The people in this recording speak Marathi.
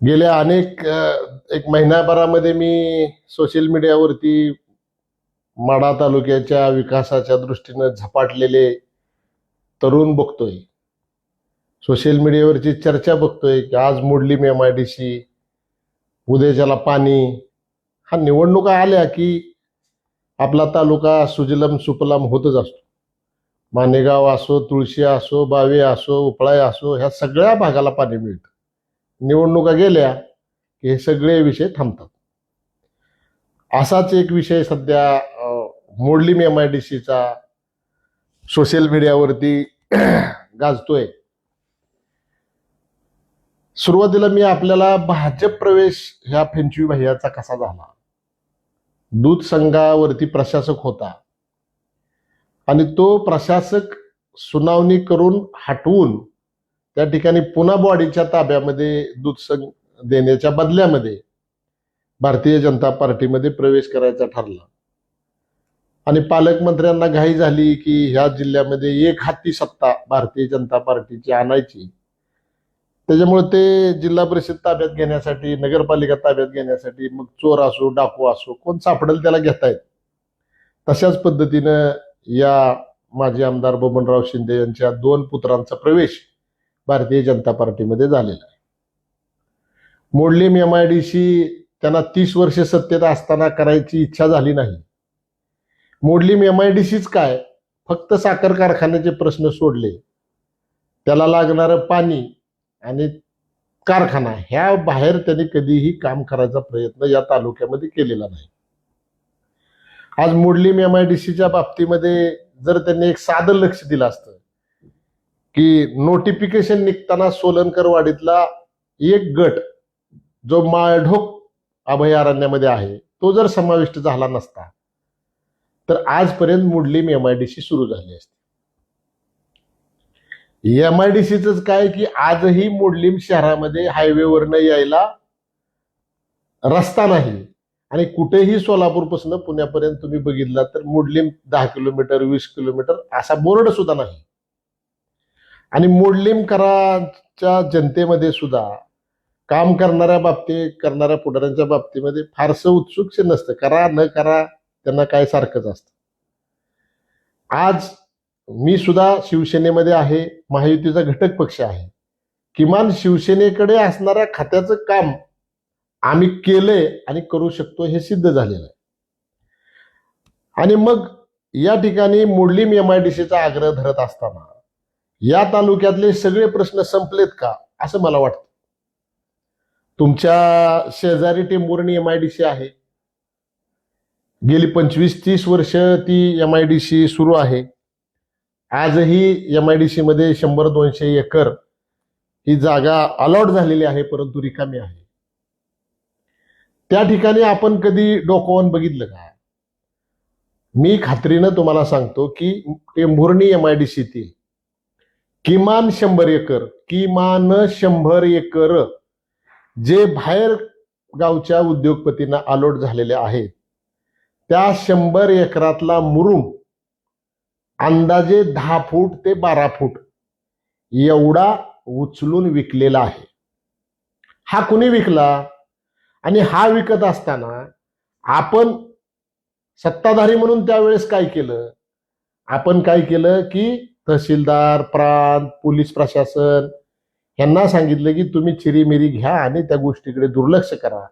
गेल्या अनेक एक महिन्याभरामध्ये मी सोशल मीडियावरती माढा तालुक्याच्या विकासाच्या दृष्टीनं झपाटलेले तरुण बघतोय. सोशल मीडियावरची चर्चा बघतोय की आज मोडली एम आय डी सी उद्याच्याला पाणी. हा निवडणुका आल्या की आपला तालुका सुजलम सुपलम होतच असतो. मानेगाव असो तुळशी असो बावे असो उपळाय असो ह्या सगळ्या भागाला पाणी मिळतं. निवडणुका गेल्या की हे सगळे विषय थांबतात. असाच एक विषय सध्या मोडलीम एम आय डी सीचा सोशल मीडियावरती गाजतोय. सुरुवातीला मी आपल्याला भाजप प्रवेश ह्या फेंचवी भैयाचा कसा झाला? दूध संघावरती प्रशासक होता. आणि तो प्रशासक सुनावणी करून हटवून त्या ठिकाणी पुन्हा बॉडीच्या ताब्यामध्ये दूध संघ देण्याच्या बदल्यामध्ये भारतीय जनता पार्टीमध्ये प्रवेश करायचा ठरला. आणि पालकमंत्र्यांना घाई झाली की ह्या जिल्ह्यामध्ये एक हाती सत्ता भारतीय जनता पार्टीची आणायची. त्याच्यामुळे ते जिल्हा परिषद ताब्यात घेण्यासाठी नगरपालिका ताब्यात घेण्यासाठी मग चोर असो डाकू असो कोण सापडेल त्याला घेतायत तशाच पद्धतीनं या माजी आमदार बबनराव शिंदे यांच्या दोन पुत्रांचा प्रवेश भारतीय जनता पार्टीमध्ये झालेला आहे. Modlim M I D C त्यांना तीस वर्ष सत्तेत असताना करायची इच्छा झाली नाही. मोडलीम एम आय डी सीच काय? फक्त साखर कारखान्याचे प्रश्न सोडले. त्याला लागणारं पाणी आणि कारखाना ह्या बाहेर त्यांनी कधीही काम करायचा प्रयत्न या तालुक्यामध्ये केलेला नाही. आज मोडलीम एम आय डी सीच्या बाबतीमध्ये जर त्यांनी एक साधं लक्ष दिलं असतं की नोटिफिकेशन निघताना सोलनकर वाडीतला एक गट जो माळढोक अभयारण्यामध्ये आहे तो जर समाविष्ट झाला नसता तर आजपर्यंत Mudlim M I D C सुरू झाली असती. एम आय डी सीच काय की आजही मुडलीम शहरामध्ये हायवेवरनं यायला रस्ता नाही. आणि कुठेही सोलापूरपासून पुण्यापर्यंत तुम्ही बघितला तर मुडलीम दहा किलोमीटर वीस किलोमीटर असा बोर्ड सुद्धा नाही. आणि मोडलिमकरांच्या जनतेमध्ये सुद्धा काम करणाऱ्या बाबतीत करणाऱ्या पुढाऱ्यांच्या बाबतीमध्ये फारसं उत्सुक नसतं. करा न करा त्यांना काय सारखंच असतं. आज मी सुद्धा शिवसेनेमध्ये आहे महायुतीचा घटक पक्ष आहे. किमान शिवसेनेकडे असणाऱ्या खात्याचं काम आम्ही केलंय आणि करू शकतो हे सिद्ध झालेलं आहे. आणि मग या ठिकाणी मोडलीम एम आय डी सीचा आग्रह धरत असताना या तालुक्यातले सगळे प्रश्न संपलेत का? असं मला वाटतं. तुमच्या शेजारी Tembhurni M I D C आहे. गेली पंचवीस तीस वर्ष ती एम आय डी सी सुरू आहे. आजही एम आय डी सी मध्ये शंभर दोनशे एकर ही जागा अलॉट झालेली आहे परंतु रिकामी आहे. त्या ठिकाणी आपण कधी डोकवून बघितलं का? मी खात्रीनं तुम्हाला सांगतो की Tembhurni M I D C ती किमान शंभर एकर किमान शंभर एकर जे बाहेर गावच्या उद्योगपतींना अलोट झालेले आहेत त्या शंभर एकरातला मुरुम अंदाजे दहा फूट ते बारा फूट एवढा उचलून विकलेला आहे. हा कुणी विकला? आणि हा विकत असताना आपण सत्ताधारी म्हणून त्यावेळेस काय केलं? आपण काय केलं की तहसीलदार प्रांत पोलीस प्रशासन यांना सांगितलं की तुम्ही चिरीमिरी घ्या आणि त्या गोष्टीकडे दुर्लक्ष करा.